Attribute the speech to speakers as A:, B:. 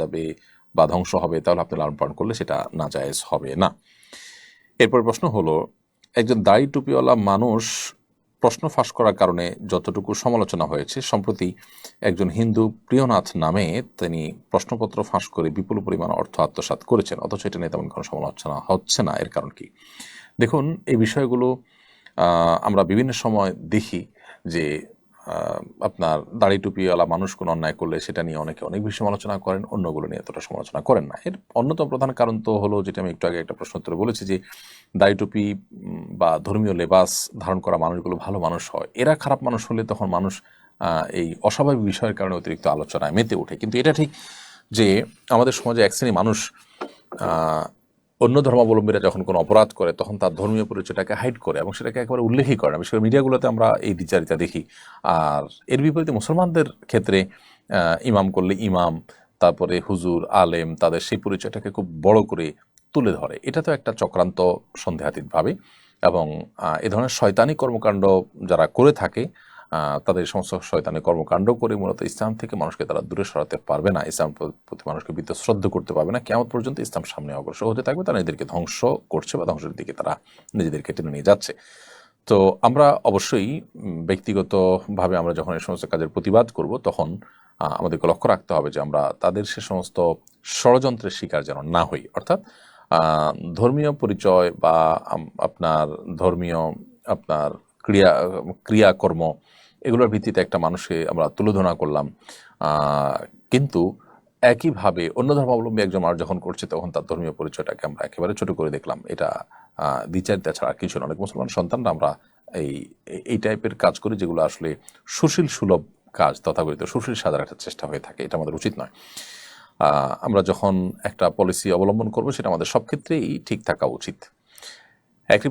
A: যাবে বা ধ্বংস হবে, তাহলে আপনি লালন পালন করলে সেটা নাজায়েজ হবে না। এরপর প্রশ্ন হলো, একজন দাড়ি টুপিওয়ালা মানুষ প্রশ্ন ফাঁস করার কারণে যতটুকু সমালোচনা হয়েছে, সম্প্রতি একজন হিন্দু প্রিয়নাথ নামে তিনি প্রশ্নপত্র ফাঁস করে বিপুল পরিমাণ অর্থ আত্মসাৎ করেছেন, অথচ এটা নিয়ে তেমন কোনো সমালোচনা হচ্ছে না। এর কারণ কি? দেখুন, এই বিষয়গুলো আমরা বিভিন্ন সময় দেখি যে আপনার দাড়ি টুপিওয়ালা মানুষ কোনো অন্যায় করলে সেটা নিয়ে অনেকে অনেক বেশি সমালোচনা করেন, অন্যগুলো নিয়ে এতটা সমালোচনা করেন না। এর অন্যতম প্রধান কারণ তো হলো যেটা আমি একটু আগে একটা প্রশ্ন উত্তরে বলেছি যে, দাড়ি টুপি বা ধর্মীয় লেবাস ধারণ করা মানুষগুলো ভালো মানুষ হয়। এরা খারাপ মানুষ হলে তখন মানুষ এই অস্বাভাবিক বিষয়ের কারণে অতিরিক্ত আলোচনায় মেতে ওঠে। কিন্তু এটা ঠিক যে, আমাদের সমাজে এক শ্রেণি মানুষ অন্য ধর্মাবলম্বীরা যখন কোনো অপরাধ করে, তখন তার ধর্মীয় পরিচয়টাকে হাইড করে এবং সেটাকে একেবারে উল্লেখই করে না। বিশেষ করে মিডিয়াগুলোতে আমরা এই দ্বিচারিতা দেখি। আর এর বিপরীতে মুসলমানদের ক্ষেত্রে ইমাম করলে ইমাম, তারপরে হুজুর, আলেম তাদের সেই পরিচয়টাকে খুব বড় করে তুলে ধরে। এটা তো একটা চক্রান্ত সন্দেহাতীতভাবে এবং এ ধরনের শয়তানি কর্মকাণ্ড যারা করে থাকে তাদের সমস্ত শয়তানি কর্মকাণ্ড করে মূলত ইসলাম থেকে মানুষকে তারা দূরে সরাতে পারবে না। ইসলাম প্রতি মানুষকে বিদ্যশ্রদ্ধ করতে পারবে না। কেমন পর্যন্ত ইসলাম সামনে অগ্রসর হতে থাকবে, তারা নিজেদেরকে ধ্বংস করছে বা ধ্বংসের দিকে তারা নিজেদেরকে টেনে নিয়ে যাচ্ছে। তো আমরা অবশ্যই ব্যক্তিগতভাবে আমরা যখন এই সমস্ত কাজের প্রতিবাদ করব, তখন আমাদেরকে লক্ষ্য রাখতে হবে যে আমরা তাদের সে সমস্ত ষড়যন্ত্রের শিকার যেন না হই। অর্থাৎ ধর্মীয় পরিচয় বা আপনার ধর্মীয়, আপনার ক্রিয়া, ক্রিয়াকর্ম এগুলোর ভিত্তিতে একটা মানুষকে আমরা তুলোধনা করলাম। কিন্তু একইভাবে অন্য ধর্মাবলম্বী একজন মানুষ যখন করছে তখন তার ধর্মীয় পরিচয়টাকে আমরা একেবারে ছোট করে দেখলাম। এটা দ্বিচারিতা ছাড়া কিছু অনেক মুসলমান সন্তানরা আমরা এই এই টাইপের কাজ করি যেগুলো আসলে সুশীল সুলভ কাজ, তথাকথিত সুশীল সাজার একটা চেষ্টা হয়ে থাকে। এটা আমাদের উচিত নয়। আমরা যখন একটা পলিসি অবলম্বন করব সেটা আমাদের সব ক্ষেত্রেই ঠিক থাকা উচিত। একটি